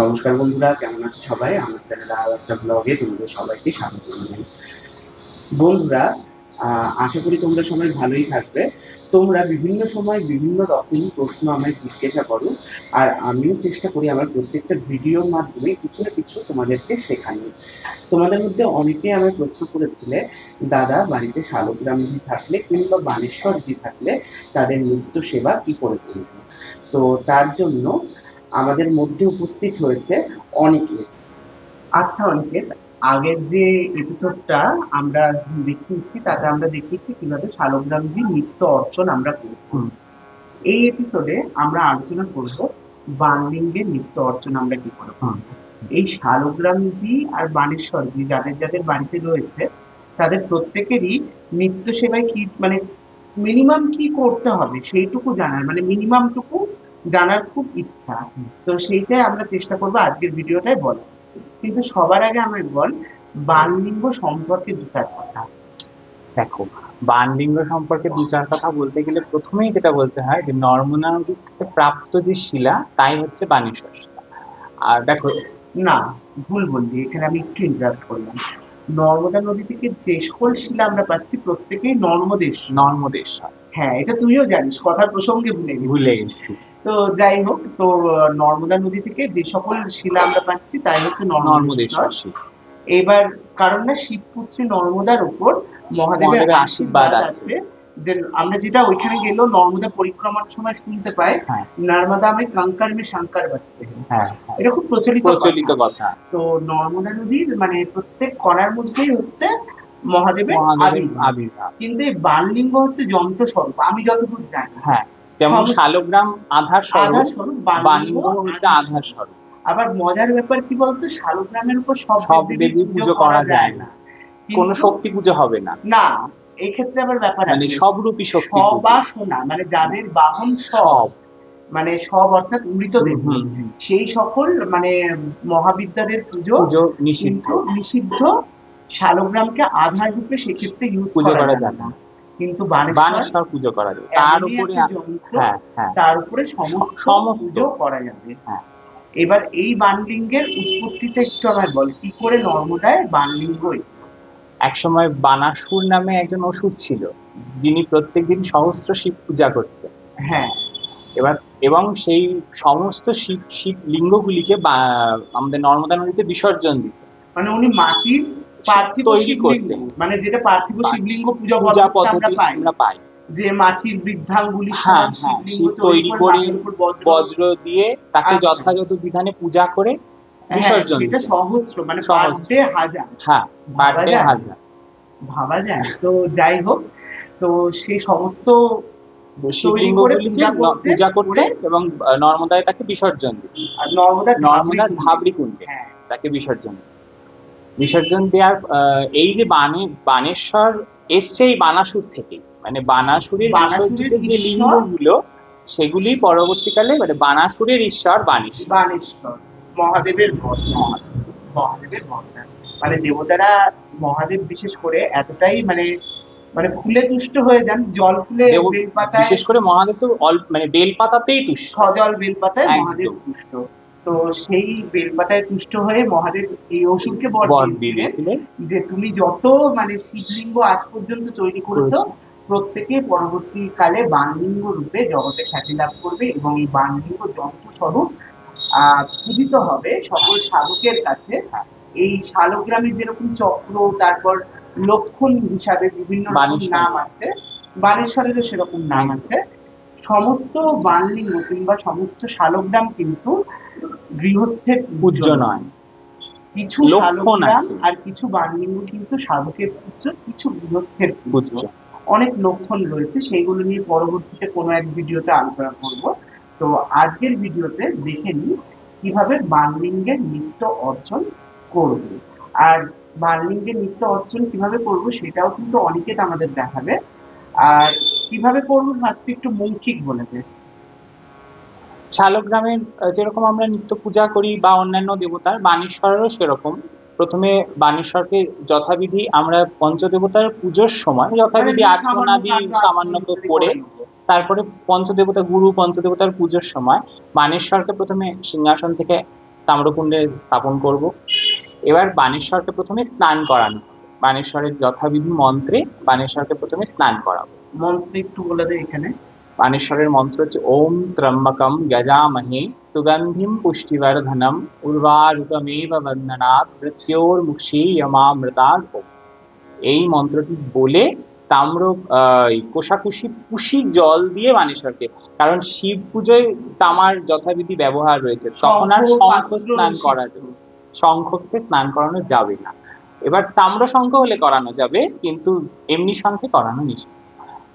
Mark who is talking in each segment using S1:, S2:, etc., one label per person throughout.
S1: নমস্কার বন্ধুরা, কেমন আছো সবাই? আমার চ্যানেলে আরও একটা ব্লগে তোমাদের সবাইকে স্বাগত জানাই। বন্ধুরা আশা করি তোমরা সবাই ভালোই থাকবে। তোমরা বিভিন্ন সময় বিভিন্ন রকম প্রশ্ন আমায় জিজ্ঞাসা করো, আর আমিও চেষ্টা করি আমার প্রত্যেকটা ভিডিওর মাধ্যমে কিছু না কিছু তোমাদেরকে শেখানো তোমাদের মধ্যে অনেকে আমায় প্রশ্ন করেছিলে, দাদা, বাড়িতে শালগ্রামজি থাকলে কিংবা বানেশ্বরজি থাকলে তাদের নৃত্য সেবা কি করে করব? তো তার জন্য আমাদের মধ্যে উপস্থিত হয়েছে অনেকে আচ্ছা অনেকে আগের যে এপিসোডটা আমরা দেখিয়েছি তাতে আমরা দেখিয়েছি কীভাবে শালগ্রামজি নৃত্য অর্চন আমরা করব। এই এপিসোডে আমরা আলোচনা করব বানলিঙ্গের নিত্য অর্চন আমরা কি করে করব এই শালগ্রামজি আর বানেশ্বরজি যাদের যাদের বাড়িতে রয়েছে তাদের প্রত্যেকেরই নিত্য সেবায় কি মানে মিনিমাম কি করতে হবে সেইটুকু জানার মানে মিনিমামটুকু জানার খুব ইচ্ছা। তো সেইটাই আমরা চেষ্টা করব আজকের ভিডিওটাই বলার। কিন্তু সবার আগে আমার বল বানলিঙ্গ সম্পর্কে দু চার কথা।
S2: দেখো বানলিঙ্গ সম্পর্কে দু চার কথা বলতে গেলে প্রথমেই যেটা বলতে হয় যে নর্মদা নদী থেকে প্রাপ্ত যে শিলা তাই হচ্ছে বানেশ্বর শিলা। আর দেখো
S1: না ভুল বললি এখানে আমি একটু ইন্টারাপ্ট করলাম। নর্মদা নদী থেকে যে সকল শিলা আমরা পাচ্ছি প্রত্যেকেই নর্মদেশ
S2: নর্মদেশ
S1: হ্যাঁ এটা তুইও জানিস কথার প্রসঙ্গে ভুলে।
S2: ভুলে গেছি।
S1: তো যাই হোক তো নর্মদা নদী থেকে যে সকল শিলা আমরা পাচ্ছি তাই হচ্ছে নর্মদেশ্বর এবার কারণ না শিবপুত্রী নর্মদার উপর মহাদেবের আশীর্বাদ আছে। যে আমরা যেটা ওইখানে গেলেও নর্মদা পরিক্রমার সময় শুনতে পাই
S2: হ্যাঁ।
S1: নর্মদা আমি কাঙ্কার মে শঙ্কর
S2: হ্যাঁ। হ্যাঁ,
S1: এটা খুব প্রচলিত
S2: প্রচলিত
S1: কথা। তো নর্মদা নদীর মানে প্রত্যেক কণার মধ্যেই হচ্ছে মহাদেবের আবির্ভাব। কিন্তু এই বানলিঙ্গ হচ্ছে যন্ত্র স্বরূপ আমি যতদূর জানি।
S2: হ্যাঁ। যেমন শালগ্রাম আধার স্বরূপ বানলিঙ্গ হচ্ছে আধার স্বরূপ।
S1: আবার মজার ব্যাপার কি বলতো? শালগ্রামের উপর সব দেবী
S2: পুজো করা যায় না। কোনো শক্তি পুজো হবে না।
S1: না এই ক্ষেত্রে আবার ব্যাপার
S2: মানে সব রূপী শক্তি পুজো।
S1: সবাসনা মানে যাদের বাহন সব মানে সব অর্থাৎ মৃত দেবী। সেই সকল মানে মহাবিদ্যাদের পুজো
S2: নিষিদ্ধ।
S1: নিষিদ্ধ শালগ্রামকে আধার রূপে সেক্ষেত্রে ইউজ
S2: পুজো
S1: করা যাবে না। কিন্তু বানেশ্বর
S2: পুজো করা যাবে তার উপরে হ্যাঁ হ্যাঁ
S1: তার উপরে সমস্ত
S2: সমস্ত।
S1: করা যাবে
S2: হ্যাঁ।
S1: এবার এই বানলিঙ্গের উৎপত্তিটা একটু আমার বল কি করে নর্মদায় বানলিঙ্গ?
S2: একসময় বানাসুর নামে একজন অসুর ছিল যিনি প্রত্যেকদিন সহস্র শিব পূজা করতেন
S1: হ্যাঁ
S2: এবার এবং সেই সমস্ত শিব শিব লিঙ্গগুলিকে বা- আমাদের নর্মদা নদীতে বিসর্জন দিত
S1: মানে উনি মাটির পার্থিব শিবলিঙ্গ। মানে যেটা পার্থিব শিবলিঙ্গ পূজা আমরা পাই।
S2: আমরা পাই।
S1: যে মাটির বৃদ্ধাঙ্গুলি
S2: হ্যাঁ, হ্যাঁ,
S1: শিবলিঙ্গ
S2: তৈরি করে
S1: বজ্র
S2: দিয়ে তাকে
S1: আচ্ছা।
S2: যথাযথ বিধানে পূজা করে
S1: হ্যাঁ,
S2: বিসর্জন
S1: সেটা সহস্র মানে
S2: সহস্র।
S1: পার ডে হাজার।
S2: হ্যাঁ
S1: ভাবা
S2: পার ডে হাজার।
S1: ভাবা যায়। তো যাই হোক তো সেই সমস্ত পূজা করতে-
S2: এবং নর্মদায় তাকে বিসর্জন
S1: নর্মদা
S2: নর্মদার
S1: ধাবড়ি
S2: কুণ্ডে তাকে বিসর্জন। বিসর্জন দেওয়ার এই যে বানে বানেশ্বর এসছে এই বানাসুর থেকে। মানে বানাসুরের
S1: বানাসুরের
S2: যে লিঙ্গগুলো সেগুলি পরবর্তীকালে মানে বানাসুরের ঈশ্বর বানেশ্বর
S1: বানেশ্বর মহাদেবের মহাদেবের মানে দেবতারা মহাদেব বিশেষ করে এতটাই মানে মানে ফুলে তুষ্ট হয়ে যান জল ফুলে বেলপাতায়
S2: বিশেষ করে মহাদেব তো অল্প মানে বেলপাতাতেই তুষ্ট।
S1: সজল বেলপাতায় মহাদেব তুষ্ট। তো সেই বেলপাতায় তুষ্ট হয়ে মহাদেব এই অসুরকে বর দিয়েছিলেন যে তুমি যত মানে শিবলিঙ্গ আজ পর্যন্ত তৈরি করেছ প্রত্যেকে পরবর্তীকালে বানলিঙ্গ রূপে জগতে খ্যাতি লাভ করবে এবং এই বানলিঙ্গ যন্ত্র স্বরূপ আহ পূজিত হবে সকল সাধকের কাছে। এই শালগ্রামের যেরকম চক্র তারপর লক্ষণ হিসাবে বিভিন্ন নাম আছে বানেশ্বরেরও সেরকম নাম আছে। সমস্ত বানলিঙ্গ কিংবা সমস্ত শালগ্রাম কিন্তু গৃহস্থের
S2: পূজ্য নয়।
S1: কিছু শালগ্রাম আর কিছু বানলিঙ্গ কিন্তু সাধকের পূজ্য কিছু গৃহস্থের পূজ্য
S2: পূজ্য
S1: অনেক লক্ষণ রয়েছে সেইগুলো নিয়ে পরবর্তীতে কোনো এক ভিডিওতে আলোচনা করব। তো আজকের ভিডিওতে দেখে নিই কীভাবে বানলিঙ্গের নৃত্য অর্জন করব। আর বানলিঙ্গের নৃত্য অর্জন কীভাবে করব সেটাও কিন্তু অনেকে আমাদের দেখাবে। আর কীভাবে করব আজকে একটু মৌখিক বলে দে।
S2: শালগ্রামের যেরকম আমরা নিত্য পূজা করি বা অন্যান্য দেবতার বানেশ্বরেরও সেরকম। প্রথমে বানেশ্বরকে যথাবিধি আমরা পঞ্চদেবতার পুজোর সময় যথাবিধি
S1: মানে
S2: আচমনাদি
S1: সামান্য
S2: করে তারপরে পঞ্চদেবতা গুরু পঞ্চদেবতার পুজোর সময় বানেশ্বরকে প্রথমে সিংহাসন থেকে তাম্রকুণ্ডে স্থাপন করব। এবার বানেশ্বরকে প্রথমে স্নান করানো। বানেশ্বরের যথাবিধি মন্ত্রে বানেশ্বরকে প্রথমে স্নান করাবো
S1: মন্ত্র একটু বলে দেয় এখানে।
S2: বানেশ্বরের মন্ত্র হচ্ছে ওম ত্রম্বকম গজামহে সুগন্ধিম পুষ্টিবর্ধনম উর্বারুকমেব বন্দনাৎ মৃত্যোর্মুক্ষী যমামৃতাৎ ওম। এই মন্ত্রটি বলে তাম্র কোষাকুষি কুশির জল দিয়ে বানেশ্বরকে কারণ শিব পুজোয় তামার যথাবিধি ব্যবহার রয়েছে। তখন আর
S1: শঙ্খ,
S2: স্নান করা যাবে শঙ্খকে স্নান করানো যাবে না। এবার তাম্র শঙ্খ হলে করানো যাবে কিন্তু এমনি শঙ্খে করানো নিষেধ।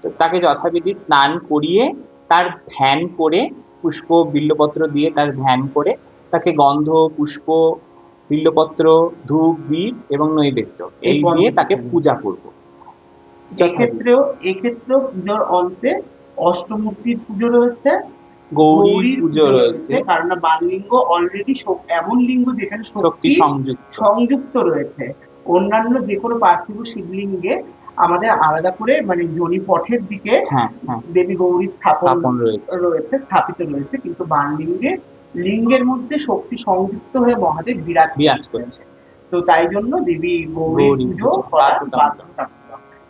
S2: তো তাকে যথাবিধি স্নান করিয়ে তার ধ্যান করে পুষ্প বিল্লপত্র দিয়ে তার ধ্যান করে তাকে গন্ধ পুষ্প বিল্লপত্র ধূপ দীপ এবং নৈবেদ্য
S1: এই
S2: দিয়ে তাকে পূজা করব।
S1: এক্ষেত্রেও এক্ষেত্রেও পুজোর অন্তে অষ্টমূর্তির পুজো রয়েছে
S2: গৌরীর পুজো রয়েছে।
S1: কারণ না বাললিঙ্গ অলরেডি এমন লিঙ্গ যেখানে
S2: শক্তি সংযুক্ত।
S1: সংযুক্ত রয়েছে। অন্যান্য যে কোনো পার্থিব শিবলিঙ্গে আমাদের আলাদা করে মানে যোনি পথের দিকে
S2: হ্যাঁ হ্যাঁ।
S1: দেবী গৌরী স্থাপন
S2: রয়েছে।
S1: স্থাপিত রয়েছে কিন্তু বানলিঙ্গে লিঙ্গের মধ্যে শক্তি সংযুক্ত হয়ে মহাদেব বিরাজ
S2: বিরাজ করেছে
S1: তো তাই জন্য দেবী গৌরীর
S2: গৌরী
S1: পুজো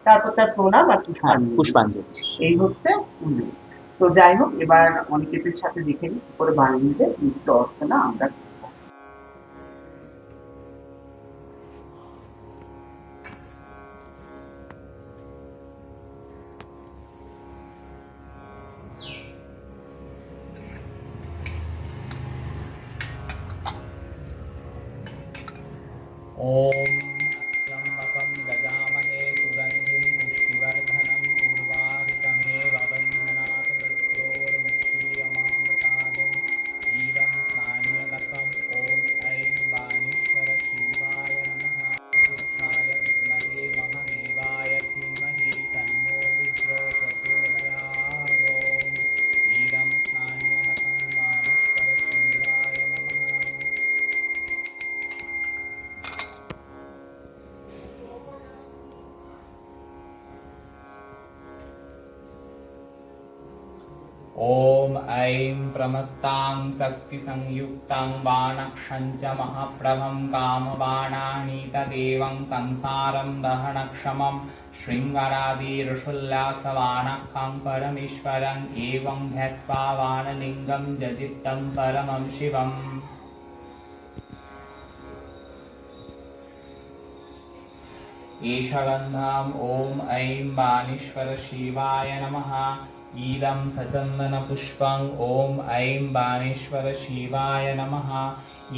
S1: তারপর তার প্রণাম আর
S2: হ্যাঁ
S1: পুষ্পাঞ্জলি।
S2: পুষ্পাঞ্জলি।
S1: এই হচ্ছে পুজো। তো যাই হোক এবার অনিকেতের সাথে দেখে নিই কি করে বাণিজ্যে নৃত্য অর্চনা আমরা
S2: 哦。प्रमत्तां शक्तिसंयुक्तां कामबाणानि तदेवं संसारं दहनक्षमं शृङ्गरादिरुषुल्लासवाणकं परमेश्वरम् एवं धाणलिङ्गं जजित्तं परमं शिवम्। एष गन्धम् ॐ ऐं बाणीश्वरशिवाय नमः। इदं सचन्दनपुष्पं ॐ ऐं बाणेश्वर शिवाय नमः।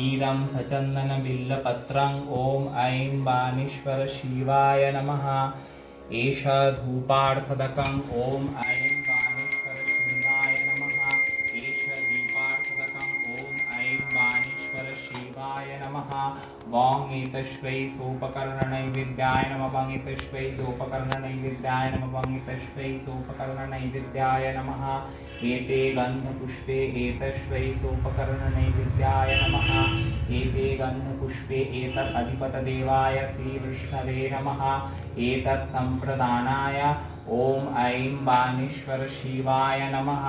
S2: इदं सचन्दनबिल्लपत्रं ॐ ऐं बाणेश्वर शिवाय नमः। एष धूपार्थदकम् ॐ ऐं वाङ् एतस्मै सोपकर्णनैवेद्याय नमः। वाङ् एतस्मै सोपकर्णनैवेद्याय नमः। एते गन्धपुष्पे एतस्मै सोपकर्णनैवेद्याय नमः। एते गन्धपुष्पे एतत् अधिपतदेवाय श्रीविष्णवे नमः। एतत् सम्प्रदानाय ॐ ऐं बाणेश्वर शिवाय नमः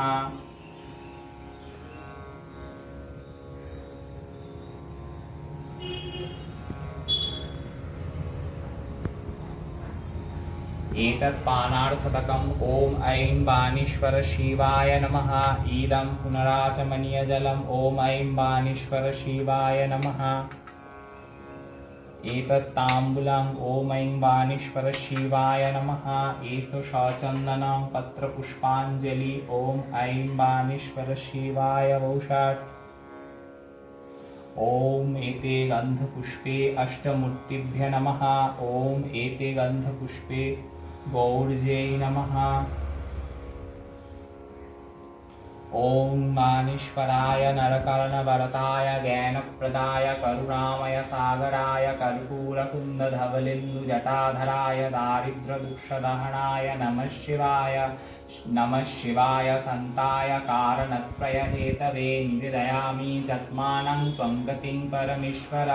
S2: एतत् पानार्थदकम् ॐ ऐं बाणेश्वर शिवाय नमः। इदं पुनराचमनीयजलम् ॐ ऐं बाणेश्वर शिवाय नमः। एतत् ताम्बूलम् ॐ ऐं बाणेश्वर शिवाय नमः। एषु शचन्दनं पत्रपुष्पाञ्जलि ॐ ऐं बाणेश्वर शिवाय वौषट्। ॐ एते गन्धपुष्पे अष्टमूर्तिभ्य नमः। ॐ एते गन्धपुष्पे ॐ मानीश्वराय कर्पूरकुन्दधवलिन्दुजटाधराय दारिद्र्यदुःखदहनाय नमः शिवाय। नमः शिवाय सन्ताय कारणत्रयहेतवे निवेदयामि चत्मानं त्वं गतिं परमेश्वर